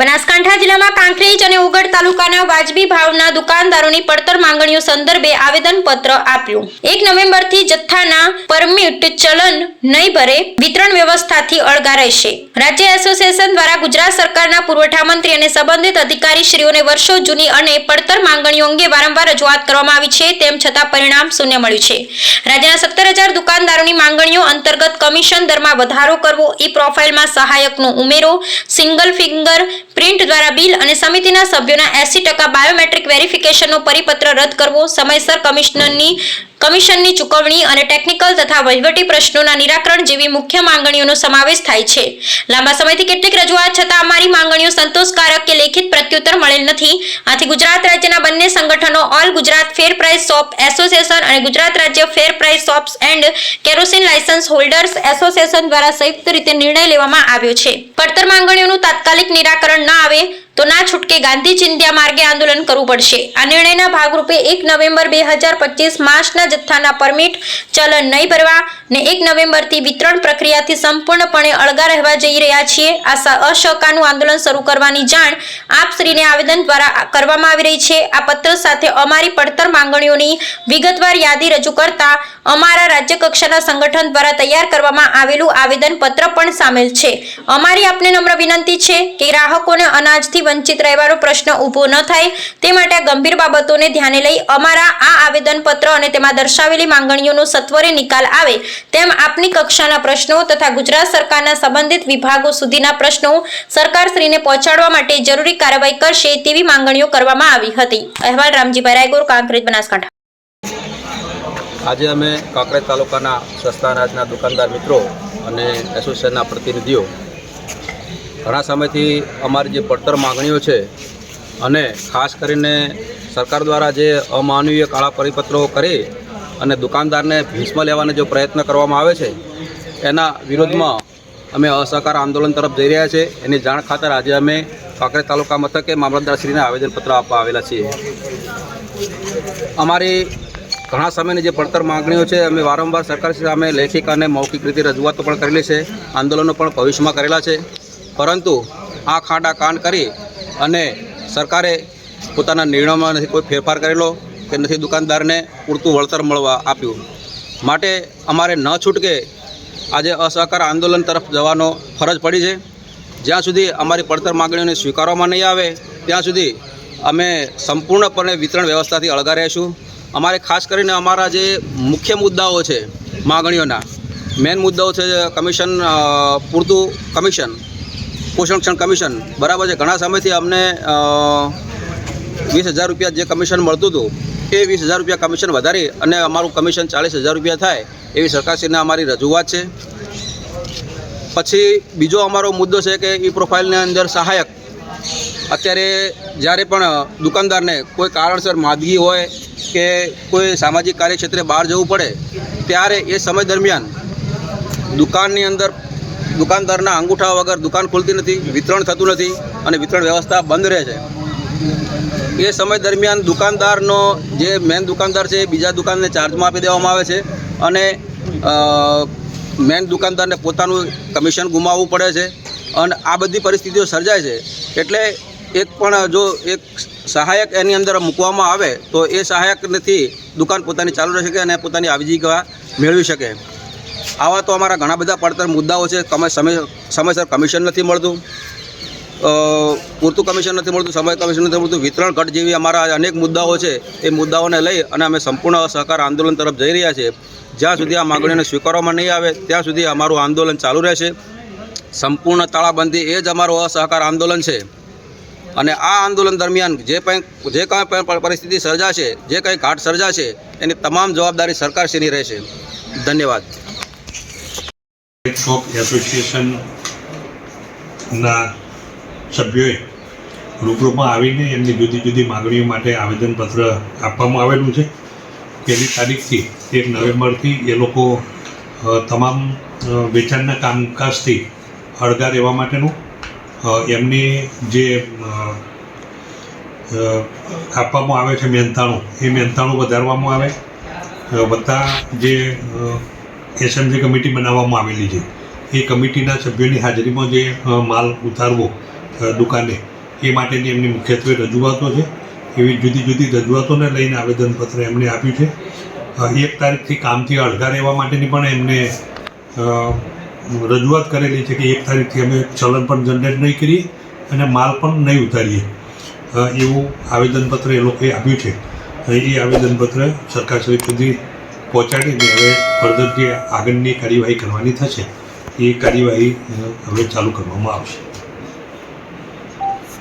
બનાસકાંઠા જિલ્લામાં કાંકરેજ અને ઉગડ તાલુકાના વાજબી ભાવના દુકાનદારોની પડતર માંગણીઓ સંદર્ભે આવેદનપત્ર આપ્યું. એક નવેમ્બરથી જથ્થાના પરમિટ ચલન નહીં ભરે વિતરણ વ્યવસ્થાથી અળગા રહેશે. રાજ્ય એસોસિએશન દ્વારા ગુજરાત સરકારના પુરવઠા મંત્રી અને સંબંધિત અધિકારીશ્રીઓને વર્ષો જૂની અને પડતર માંગણીઓ અંગે વારંવાર રજૂઆત કરવામાં આવી છે, તેમ છતાં પરિણામ શૂન્ય મળ્યું છે. રાજ્યના સત્તર હજાર દુકાનદારોની માંગણીઓ અંતર્ગત કમિશન દરમાં વધારો કરવો, ઈ પ્રોફાઇલમાં સહાયકનો ઉમેરો, સિંગલ ફિંગર પ્રિન્ટ દ્વારા બિલ અને સમિતિના સભ્યોના એસી ટકા બાયોમેટ્રિક વેરિફિકેશનનો પરિપત્ર રદ કરવો, સમયસર કમિશનરની કમિશનની ચૂકવણી અને ટેકનિકલ તથા વહીવટી પ્રશ્નોના નિરાકરણ જેવી મુખ્ય માંગણીઓનો સમાવેશ થાય છે. લાંબા સમયથી કેટલીક રજૂઆત છતાં અમારી માંગણીઓ સંતોષકારક કે લેખિત પ્રત્યુત્તર મળેલ નથી. આથી ગુજરાત રાજ્યના બંને સંગઠનો all Gujarat fair price shop association અને ગુજરાત રાજ્ય fair price shops and kerosene licence holders association દ્વારા સંયુક્ત રીતે નિર્ણય લેવામાં આવ્યો છે. પડતર માંગણીઓનું તાત્કાલિક નિરાકરણ ન આવે તો ના છૂટકે ગાંધી ચિંધ્યા માર્ગે આંદોલન કરવું પડશે. આ નિર્ણયના ભાગરૂપે એક નવેમ્બર બે હજાર પચીસ માસના જથ્થાના પરમિટ ચલન નહીં ભરવા ને એક નવેમ્બરથી વિતરણ પ્રક્રિયાથી સંપૂર્ણપણે અળગા રહેવા જઈ રહ્યા છીએ. આ અસહકારનું આંદોલન શરૂ કરવાની જાણ આપ શ્રીને આવેદન દ્વારા કરવામાં આવી રહી છે. આ પત્ર સાથે અમારી પડતર માંગણીઓની વિગતવાર યાદી રજૂ કરતા અમારા રાજ્ય કક્ષાના સંગઠન દ્વારા તૈયાર કરવામાં આવેલું આવેદન પત્ર પણ સામેલ છે. અમારી આપને નમ્ર વિનંતી છે કે ગ્રાહકોને અનાજથી વંચિત રહેવાનો પ્રશ્ન ઊભો ન થાય. તે માટે આ ગંભીર બાબતોને ધ્યાને લઈ અમારા આ આવેદનપત્ર અને તેમાં દર્શાવેલી માંગણીઓનો સત્વરે નિકાલ આવે તેમ આપની કક્ષાના પ્રશ્નો તથા ગુજરાત સરકારના સંબંધિત વિભાગો સુધીના પ્રશ્નો સરકારશ્રીને પહોંચાડવા માટે જરૂરી કાર્યવાહી કરશે તેવી માંગણીઓ કરવામાં આવી હતી. અહેવાલ રામજીભાઈ રાયગોર, કાંકરેજ, બનાસકાંઠા. આજે અમે કાંકરેજ તાલુકાના સસ્તા અનાજના દુકાનદાર મિત્રો અને એસોસિએશનના પ્રતિનિધિઓ ઘણા સમયથી અમારી જે પડતર માગણીઓ છે અને ખાસ કરીને સરકાર દ્વારા જે અમાનવીય કાળા પરિપત્રો કરી અને દુકાનદારને ભીસમાં લેવાનો જો પ્રયત્ન કરવામાં આવે છે, એના વિરોધમાં અમે અસહકાર આંદોલન તરફ જઈ રહ્યા છે. એની જાણ ખાતર આજે અમે કાંકરેજ તાલુકા મથકે મામલતદારશ્રીને આવેદનપત્ર આપવા આવેલા છીએ. અમારી ઘણા સમયની જે પડતર માગણીઓ છે, અમે વારંવાર સરકાર સામે લેખિક અને મૌખિક રીતે રજૂઆતો પણ કરેલી છે. આંદોલનો પણ ભવિષ્યમાં કરેલા છે. પરંતુ આ ખાડા કાન કરી અને સરકારે પોતાના નિર્ણયમાં નથી કોઈ ફેરફાર કરેલો કે નથી દુકાનદારને પૂરતું વળતર મળવા આપ્યું. માટે અમારે ન છૂટકે આજે અસહકાર આંદોલન તરફ જવાનો ફરજ પડી છે. જ્યાં સુધી અમારી પડતર માગણીઓને સ્વીકારવામાં નહીં આવે, ત્યાં સુધી અમે સંપૂર્ણપણે વિતરણ વ્યવસ્થાથી અળગા રહીશું. અમારે ખાસ કરીને અમારા જે મુખ્ય મુદ્દાઓ છે માગણીઓના, મેન મુદ્દાઓ છે કમિશન પૂરતું કમિશન. પોષણક્ષણ કમિશન, બરાબર છે? ઘણા સમયથી અમને વીસ હજાર રૂપિયા જે કમિશન મળતું હતું, એ વીસ હજાર રૂપિયા કમિશન વધારી અને અમારું કમિશન ચાલીસ હજાર રૂપિયા થાય એવી સરકારશ્રીને અમારી રજૂઆત છે. પછી બીજો અમારો મુદ્દો છે કે ઈ પ્રોફાઇલની અંદર સહાયક, અત્યારે જ્યારે પણ દુકાનદારને કોઈ કારણસર માદગી હોય કે કોઈ સામાજિક કાર્યક્ષેત્રે બહાર જવું પડે, ત્યારે એ સમય દરમિયાન દુકાનની અંદર દુકાનદારના અંગૂઠા વગર દુકાન ખુલતી નથી, વિતરણ થતું નથી અને વિતરણ વ્યવસ્થા બંધ રહે છે. એ સમય દરમિયાન દુકાનદારનો જે મેન દુકાનદાર છે એ બીજા દુકાનને ચાર્જમાં આપી દેવામાં આવે છે અને મેન દુકાનદારને પોતાનું કમિશન ગુમાવવું પડે છે અને આ બધી પરિસ્થિતિઓ સર્જાય છે. એટલે એક પણ જો એક સહાયક એની અંદર મૂકવામાં આવે તો એ સહાયકથી દુકાન પોતાની ચાલુ રહી શકે અને પોતાની આવજીવિકા મેળવી શકે. આવા તો અમારા ઘણા બધા પડતર મુદ્દાઓ છે. સમય સમયસર કમિશન નથી મળતું. પૂરતું કમિશન નથી મળતું, સમય કમિશન નથી મળતું. વિતરણ ઘટ જેવી અમારા અનેક મુદ્દાઓ છે. એ મુદ્દાઓને લઈ અને અમે સંપૂર્ણ સહકાર આંદોલન તરફ જઈ રહ્યા છીએ. જ્યાં સુધી આ માગણીઓને સ્વીકારવામાં નહીં આવે, ત્યાં સુધી અમારું આંદોલન ચાલુ રહેશે. સંપૂર્ણ તાળાબંધી એ જ અમારું અસહકાર આંદોલન છે. અને આ આંદોલન દરમિયાન જે કંઈ જે કાંઈ પરિસ્થિતિ સર્જાશે, જે કંઈ ઘાટ સર્જાશે, એની તમામ જવાબદારી સરકારશ્રીની રહેશે. ધન્યવાદ. શોપ એસોસિએશનના સભ્યોએ રૂબરૂમાં આવીને એમની જુદી જુદી માગણીઓ માટે આવેદનપત્ર આપવામાં આવેલું છે. પહેલી તારીખથી એક નવેમ્બરથી એ લોકો તમામ વેચાણના કામકાજથી અળગા રહેવા માટેનું એમની જે આપવામાં આવે છે મહેનતાણું એ મહેનતાણું વધારવામાં આવે. બધા જે અ, જે કમિટી બનાવવામાં આવેલી છે. એ કમિટીના સભ્યોની હાજરીમાં જે માલ ઉતારવો દુકાને એ માટેની એમની મુખ્યત્વે રજૂઆતો છે. એવી જુદી જુદી રજૂઆતોને લઈને આવેદનપત્ર એમને આપ્યું છે. એક તારીખથી કામથી અડધા રહેવા માટેની પણ એમને રજૂઆત કરેલી છે કે એક તારીખથી અમે ચલણ પણ જનરેટ નહીં કરીએ અને માલ પણ નહીં ઉતારીએ. એવું આવેદનપત્ર એ લોકોએ આપ્યું છે. એ આવેદનપત્ર સરકારશ્રી સુધી પહોંચાડીને હવે ફર્ધર જે આગળની કાર્યવાહી કરવાની થશે એ કાર્યવાહી હવે ચાલુ કરવામાં આવશે.